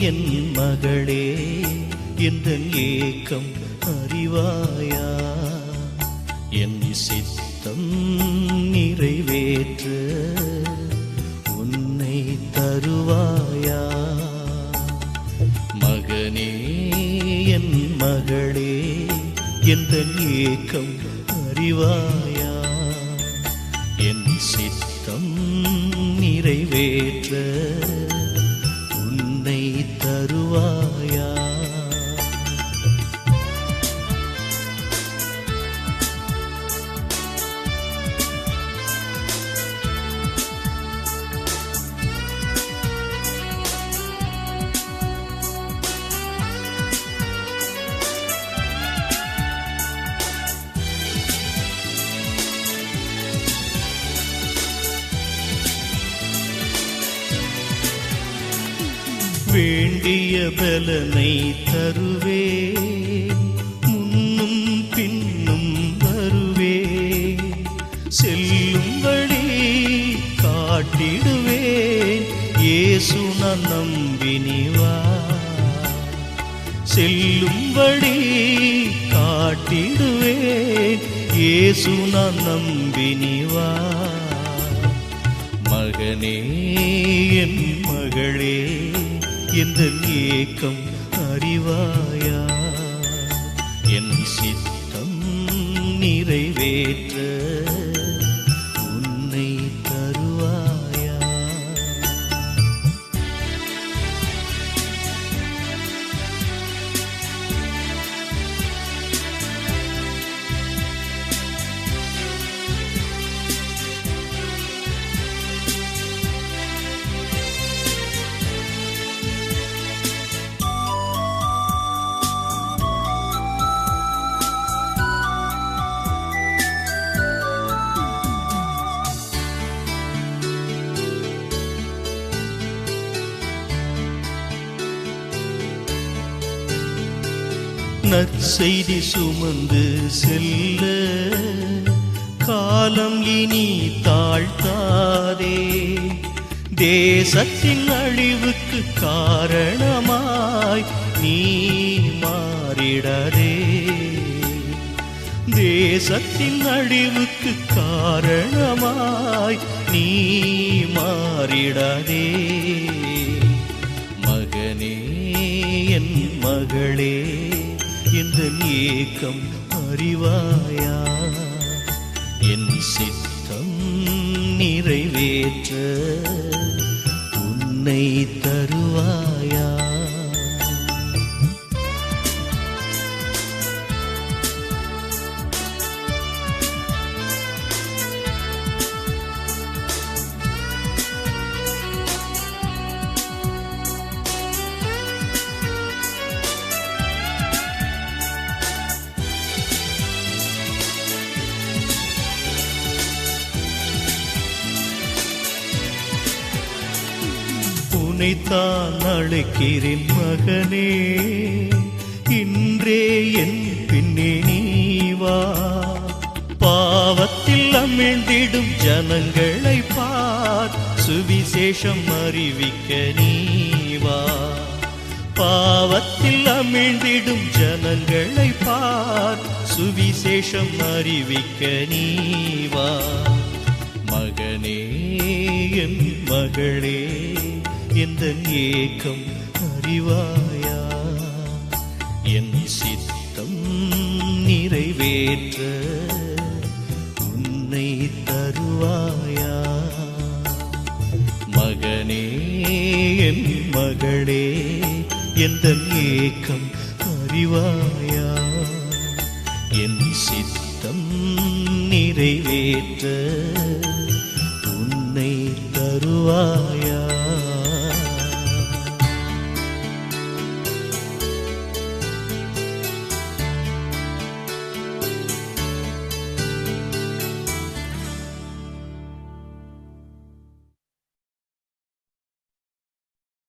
என் மகளே எந்த ஏக்கம் அறிவாயா? என் சித்தம் நிறைவேற்ற உன்னை தருவாயா? மகனே என் மகளே எந்த ஏக்கம் அறிவாயா? என் சித்தம் நிறைவேற்ற வேண்டிய பலனை தருவே. முன்னும் பின்னும் வருவே. செல்லும் வழி காட்டிடுவேன் இயேசு நம்பினிவா செல்லும் வழி காட்டிடுவேன் இயேசு நம்பினிவா மகனே என் மகளே எந்த ஏக்கம் அறிவாயா? என் சித்தம் நிறைவேற்ற நற்செய்தி சுமந்து செல்ல காலம் இனி தாழ்த்தாதே. தேசத்தின் அழிவுக்கு காரணமாய் நீ மாறிடரே தேசத்தின் அழிவுக்கு காரணமாய் நீ மாறிடரே மகனே என் மகளே. இந்த ஏக்கம் அறிவாயா? என் சித்தம் நிறைவேற்ற உன்னை தரு உன்னைத்தான் அழைக்கிறேன் மகனே. இன்றே என் பின்னே நீ வா. பாவத்தில் அமிழ்ந்திடும் ஜனங்களை பார். சுவிசேஷம் அறிவிக்க நீவா பாவத்தில் அமிழ்ந்திடும் ஜனங்களை பார். சுவிசேஷம் அறிவிக்க நீவா மகனே என் மகளே. எந்த ஏக்கம் அறிவாயா? என் சித்தம் நிறைவேற்ற உன்னை தருவாயா? மகனே என் மகளே எந்த ஏக்கம் அறிவாயா? என் சித்தம் நிறைவேற்ற